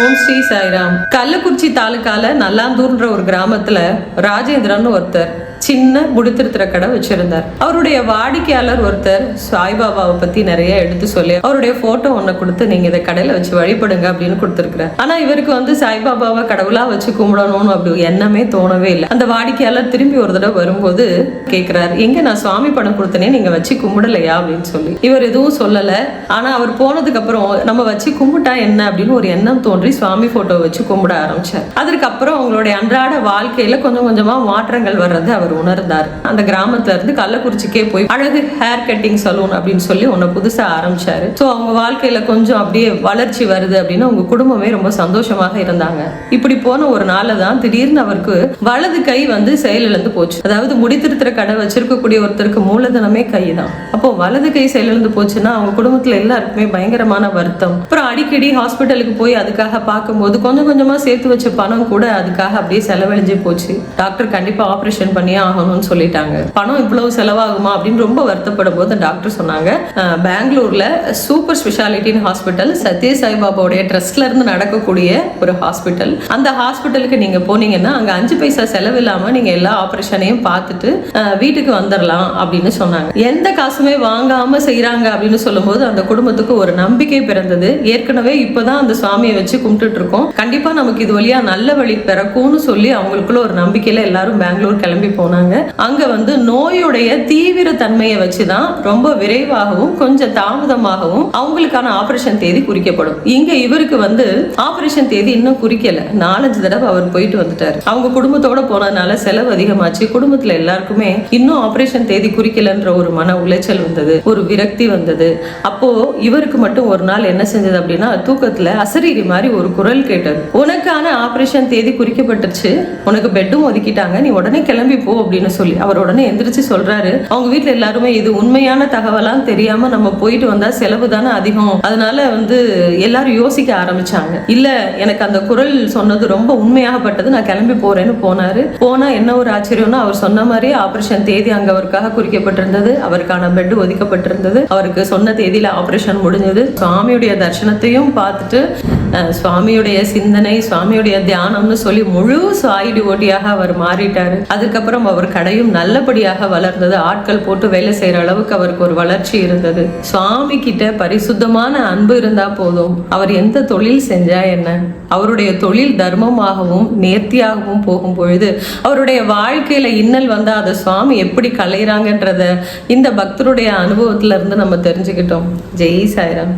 ஓம் ஸ்ரீ சாய்ராம். கள்ளக்குறிச்சி தாலுக்கால நல்லாந்தூர்ன்ற ஒரு கிராமத்துல ராஜேந்திரன் ஒருத்தர். சின்ன முடித்திருத்திர கடை வச்சிருந்தார். அவருடைய வாடிக்கையாளர் ஒருத்தர் சாய்பாபாவை பத்தி நிறைய எடுத்து சொல்லி அவருடைய போட்டோ ஒன்று கொடுத்து நீங்க இதை கடையில வச்சு வழிபடுங்க அப்படின்னு கொடுத்துருக்குறாரு. ஆனா இவருக்கு வந்து சாய்பாபாவை கடவுளா வச்சு கும்பிடணும்னு அப்படி எண்ணமே தோணவே இல்லை. அந்த வாடிக்கையாளர் திரும்பி ஒரு தடவை வரும்போது கேட்கிறாரு எங்க நான் சுவாமி படம் கொடுத்தனே நீங்க வச்சு கும்பிடலையா? அப்படின்னு சொல்லி. இவர் எதுவும் சொல்லல. ஆனா அவர் போனதுக்கு அப்புறம் நம்ம வச்சு கும்பிட்டா என்ன? அப்படின்னு ஒரு எண்ணம் தோன்றி சுவாமி போட்டோ வச்சு கும்பிட ஆரம்பிச்சார். அதற்கப்புறம் அவங்களுடைய அன்றாட வாழ்க்கையில கொஞ்சம் கொஞ்சமா மாற்றங்கள் வர்றது அவர் அவர் உணர்ந்தார். அந்த கிராமத்துல இருந்து கள்ளக்குறிச்சிக்கே போய் அழகு ஹேர் கட்டிங் சலூன் அப்படின்னு சொல்லி ஒன்னு புதுசா ஆரம்பிச்சாரு. ஸோ அவங்க வாழ்க்கையில கொஞ்சம் அப்படியே வளர்ச்சி வருது அப்படின்னு அவங்க குடும்பமே ரொம்ப சந்தோஷமாக இருந்தாங்க. இப்படி போன ஒரு நாள்ல தான் திடீர்னு அவருக்கு வலது கை வந்து செயலிழந்து போச்சு. அதாவது முடித்திருத்திர கடை வச்சிருக்கக்கூடிய ஒருத்தருக்கு மூலதனமே கை தான். அப்போ வலது கை செயலிழந்து போச்சுன்னா அவங்க குடும்பத்துல எல்லாருக்குமே பயங்கரமான வருத்தம். அப்புறம் அடிக்கடி ஹாஸ்பிட்டலுக்கு போய் அதுக்காக பார்க்கும்போது கொஞ்சம் கொஞ்சமா சேர்த்து வச்ச பணம் கூட அதுக்காக அப்படியே செலவழிஞ்சு போச்சு. டாக்டர் கண்டிப்பா ஆபரேஷன் பண்ணியே ஆகணும்னு சொல்லிட்டாங்க. பணம் இவ்வளவு செலவாகுமா அப்படின்னு ரொம்ப வருத்தப்படும் போது டாக்டர் சொன்னாங்க பெங்களூர்ல சூப்பர் ஸ்பெஷாலிட்டின் ஹாஸ்பிட்டல் சத்ய சாய்பாபாவுடைய ட்ரஸ்ட்ல இருந்து நடக்கக்கூடிய ஒரு ஹாஸ்பிட்டல் அந்த ஹாஸ்பிட்டலுக்கு நீங்க போனீங்கன்னா அங்க அஞ்சு பைசா செலவு இல்லாம நீங்க எல்லா ஆபரேஷனையும் பார்த்துட்டு வீட்டுக்கு வந்துடலாம் அப்படின்னு சொன்னாங்க. எந்த காசுமே வாங்காம செய்யறாங்க அப்படின்னு சொல்லும்போது அந்த குடும்பத்துக்கு ஒரு நம்பிக்கை பிறந்தது. ஏற்கனவே இப்பதான் அந்த சுவாமியை வச்சு கும்பிட்டுட்டு இருக்கோம். கண்டிப்பா நமக்கு இது வழியா நல்ல வழி பிறக்கும்னு சொல்லி அவங்களுக்குள்ள ஒரு நம்பிக்கையில எல்லாரும் பெங்களூர் கிளம்பி போனோம். போனாங்க. அங்க வந்து நோயுடைய தீவிர தன்மையை வச்சுதான் ரொம்ப விரைவாகவும் கொஞ்சம் தாமதமாகவும் அவங்களுக்கான ஆபரேஷன் தேதி குறிக்கப்படும். இங்க இவருக்கு வந்து ஆபரேஷன் தேதி இன்னும் குறிக்கல. நாலஞ்சு தடவை அவர் போயிட்டு வந்துட்டாரு. அவங்க குடும்பத்தோட போனதுனால செலவு அதிகமாச்சு. குடும்பத்துல எல்லாருக்குமே இன்னும் ஆபரேஷன் தேதி குறிக்கலன்ற ஒரு மன உளைச்சல் வந்தது ஒரு விரக்தி வந்தது. அப்போ இவருக்கு மட்டும் ஒரு நாள் என்ன செஞ்சது அப்படின்னா தூக்கத்துல அசரீரி மாதிரி ஒரு குரல் கேட்டது உனக்கான ஆபரேஷன் தேதி குறிக்கப்பட்டுருச்சு. உனக்கு பெட்டும் ஒதுக்கிட்டாங்க. நீ உடனே கிளம்பி போ. அப்படின்னு சொல்லி அவர் உடனே எந்திரிச்சு சொல்றாரு. அவங்க வீட்டுல எல்லாருமே இது உண்மையான தகவலாம் தெரியாம நம்ம போயிட்டு வந்தா செலவு தானே அதிகம். அதனால வந்து எல்லாரும் யோசிக்க ஆரம்பிச்சாங்க. இல்ல எனக்கு அந்த குரல் சொன்னது ரொம்ப உண்மையாகப்பட்டது நான் கிளம்பி போறேன்னு போனாரு. போனா என்ன ஒரு ஆச்சரியம்னா அவர் சொன்ன மாதிரியே ஆபரேஷன் தேதி அங்க அவருக்காக குறிக்கப்பட்டிருந்தது. அவருக்கான பெட் ஒதுக்கப்பட்டிருந்தது. அவருக்கு சொன்ன தேதியில ஆபரேஷன் முடிஞ்சது. சுவாமியுடைய தர்சனத்தையும் பார்த்துட்டு சுவாமியுடைய சிந்தனை சுவாமியுடைய தியானம்னு சொல்லி முழு சாய் ஓட்டியாக அவர் மாறிட்டாரு. அதுக்கப்புறம் அவர் கடையும் நல்லபடியாக வளர்ந்தது. ஆட்கள் போட்டு வேலை செய்யற அளவுக்கு அவருக்கு ஒரு வளர்ச்சி இருந்தது. சுவாமி கிட்ட பரிசுத்தமான அன்பு இருந்தா போதும். அவர் எந்த தொழில் செஞ்சா என்ன? அவருடைய தொழில் தர்மமாகவும் நேர்த்தியாகவும் போகும் பொழுது அவருடைய வாழ்க்கையில இன்னல் வந்தா அதை சுவாமி எப்படி கலையிறாங்கன்றத இந்த பக்தருடைய அனுபவத்துல இருந்து நம்ம தெரிஞ்சுக்கிட்டோம். ஜெய் சாய்ராம்.